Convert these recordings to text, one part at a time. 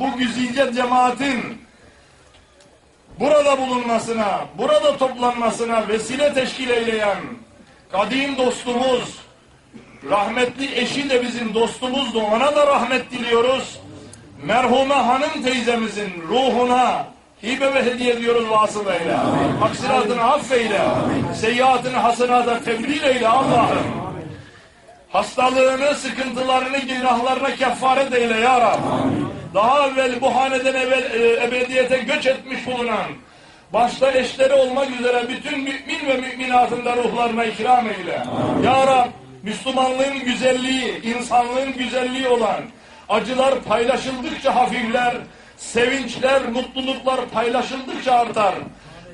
bu güzide cemaatin burada bulunmasına, burada toplanmasına vesile teşkil eyleyen kadim dostumuz, rahmetli eşi de bizim dostumuzdu. Ona da rahmet diliyoruz. Merhume hanım teyzemizin ruhuna hibe ve hediye ediyoruz vasıl eyle. Aksiratını affeyle. Seyyiatını hasenata tebdil eyle Allah'ım. Hastalığını, sıkıntılarını, günahlarına kefaret eyle ya Rab. Daha evvel bu haneden evvel e, ebediyete göç etmiş bulunan, başta eşleri olmak üzere bütün mümin ve müminatın da ruhlarına ikram eyle. Ya Rab, Müslümanlığın güzelliği, insanlığın güzelliği olan, acılar paylaşıldıkça hafifler, sevinçler, mutluluklar paylaşıldıkça artar.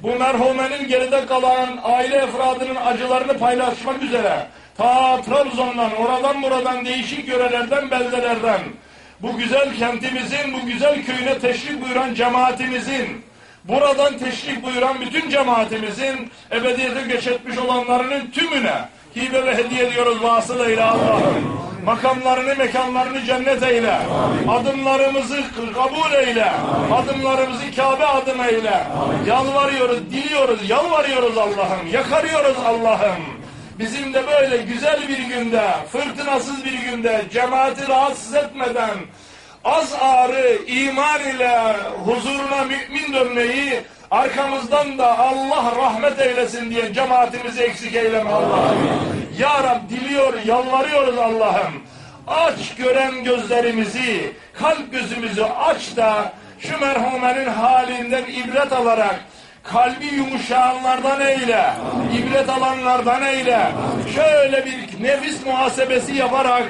Bu merhumenin geride kalan aile efradının acılarını paylaşmak üzere ta Trabzon'dan, oradan buradan değişik yörelerden, beldelerden bu güzel kentimizin, bu güzel köyüne teşrif buyuran cemaatimizin, buradan teşrif buyuran bütün cemaatimizin ebediyete göç etmiş olanlarının tümüne hibe ve hediye ediyoruz vasıl eyle Allah'ım. Makamlarını, mekanlarını cennet eyle. Adımlarımızı kabul eyle. Adımlarımızı Kabe adım eyle. Yalvarıyoruz, diliyoruz, yalvarıyoruz Allah'ım. Yakarıyoruz Allah'ım. Bizim de böyle güzel bir günde, fırtınasız bir günde cemaati rahatsız etmeden az ağrı iman ile huzuruna mümin dönmeyi arkamızdan da Allah rahmet eylesin diye cemaatimizi eksik eyleme Allah'ım. Ya Rab diliyor, yalvarıyoruz Allah'ım. Aç gören gözlerimizi, kalp gözümüzü aç da şu merhumenin halinden ibret alarak kalbi yumuşayanlardan eyle, ibret alanlardan eyle. Şöyle bir nefis muhasebesi yaparak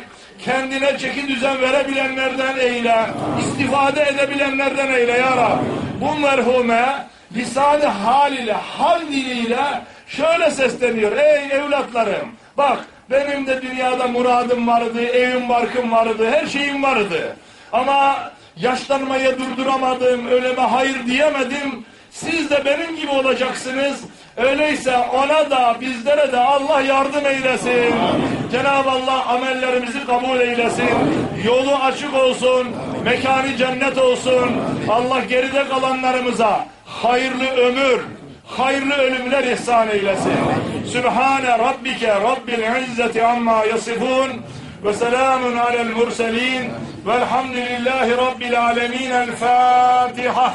kendine çeki düzen verebilenlerden eyle, istifade edebilenlerden eyle ya Rab. Bu merhume lisan-ı hal ile, hal diliyle şöyle sesleniyor. Ey evlatlarım bak benim de dünyada muradım vardı, evim barkım vardı, her şeyim vardı. Ama yaşlanmayı durduramadım, öleme hayır diyemedim. Siz de benim gibi olacaksınız. Öyleyse ona da bizlere de Allah yardım eylesin. Cenab-ı Allah amellerimizi kabul eylesin. Yolu açık olsun. Mekanı cennet olsun. Allah geride kalanlarımıza hayırlı ömür, hayırlı ölümler ihsan eylesin. Sübhane Rabbike Rabbil İzzeti amma yasifun ve selamun alel murselin velhamdülillahi Rabbil alemin. El Fatiha.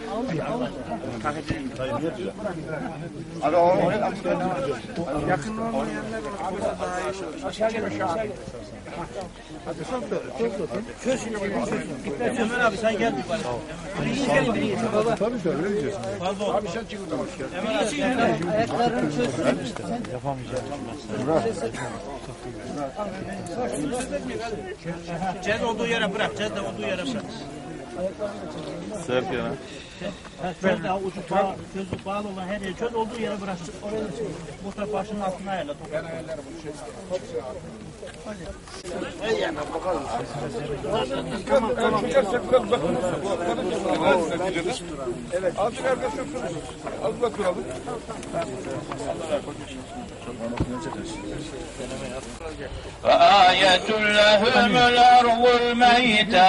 Ömer abi sen gel. Birinci gelin birinci. Baba. Tabii tabii öyle diyeceğiz. Fazla. Abi sen çıkın tamam. Ömer abi gel. Ayaklarını çözsün. Yapamayacağım. Cez olduğu yere bırak. Cez de olduğu yere bırak. Sert yana. Çöz daha ucu bağ, sözü bağlı olan her yeri çöz olduğu yere bırak. Oraya da bu taraf başının altına ayarla. Ben ayarlarım bunu. Azıcık arkadaş yok. Az bak duralım. وآية لهم الأرض الميتة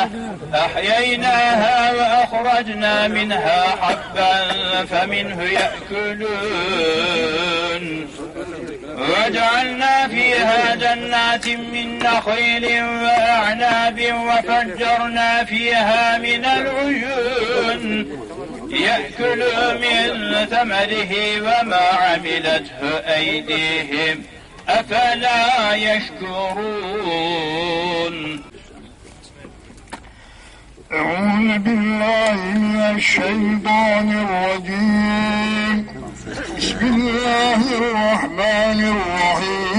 أحييناها وأخرجنا منها حبا فمنه يأكلون. وجعلنا فيها جنات من نخيل وأعناب وفجرنا فيها من العيون. يأكل من ثمره وما عملته أيديهم. أفلا يشكرون؟ أعوذ بالله من الشيطان الرجيم. بسم الله الرحمن الرحيم.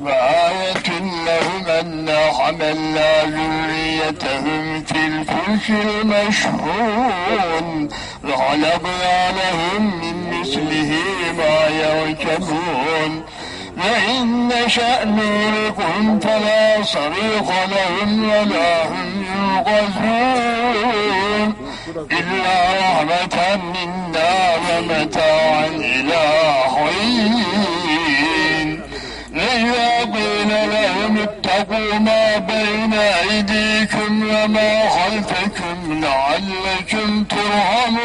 وآية لهم أنا حملنا ذريتهم في الفلك المشحون. وخلقنا لهم من مثله ما يركبون. وإن نشأ نوركم فلا صريخ لهم ولا هم ينقذون إلا رحمة منا ومتاعا إلى حين. وإذا قيل لهم اتقوا ما بين أيديكم وما خلفكم لعلكم ترحمون.